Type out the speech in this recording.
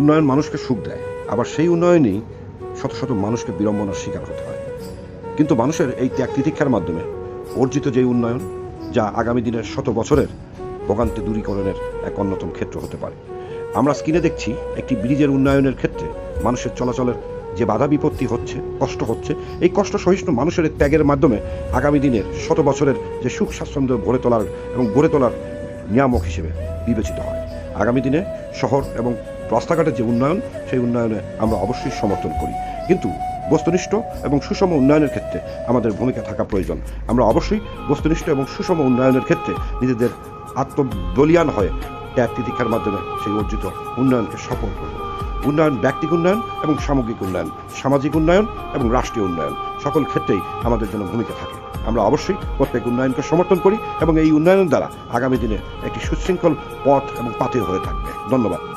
উন্নয়ন মানুষকে সুখ দেয়। আবার সেই উন্নয়নেই শত শত মানুষকে বিড়ম্বনার শিকার হতে হয়। কিন্তু মানুষের এই ত্যাগ তিতিক্ষার মাধ্যমে অর্জিত যে উন্নয়ন, যা আগামী দিনের শত বছরের ভোগান্তি দূরীকরণের এক অন্যতম ক্ষেত্র হতে পারে। আমরা স্ক্রিনে দেখছি একটি ব্রিজের উন্নয়নের ক্ষেত্রে মানুষের চলাচলের যে বাধা বিপত্তি হচ্ছে, কষ্ট হচ্ছে, এই কষ্ট সহিষ্ণু মানুষের ত্যাগের মাধ্যমে আগামী দিনের শত বছরের যে সুখ স্বাচ্ছন্দ্য গড়ে তোলার এবং গড়ে তোলার নিয়ামক হিসেবে বিবেচিত হয়। আগামী দিনে শহর এবং রাস্তাঘাটের যে উন্নয়ন, সেই উন্নয়নে আমরা অবশ্যই সমর্থন করি। কিন্তু বস্তুনিষ্ঠ এবং সুষম উন্নয়নের ক্ষেত্রে আমাদের ভূমিকা থাকা প্রয়োজন। আমরা অবশ্যই বস্তুনিষ্ঠ এবং সুষম উন্নয়নের ক্ষেত্রে নিজেদের আত্মবলিয়ান হয়ে ত্যাগ তিতিক্ষার মাধ্যমে সেই অর্জিত উন্নয়নকে সফল করব। উন্নয়ন ব্যক্তিক উন্নয়ন এবং সামগ্রিক উন্নয়ন, সামাজিক উন্নয়ন এবং রাষ্ট্রীয় উন্নয়ন, সকল ক্ষেত্রেই আমাদের জন্য ভূমিকা থাকে। আমরা অবশ্যই প্রত্যেক উন্নয়নকে সমর্থন করি এবং এই উন্নয়নের দ্বারা আগামী দিনে একটি সুশৃঙ্খল পথ এবং পাথে হয়ে থাকবে। ধন্যবাদ।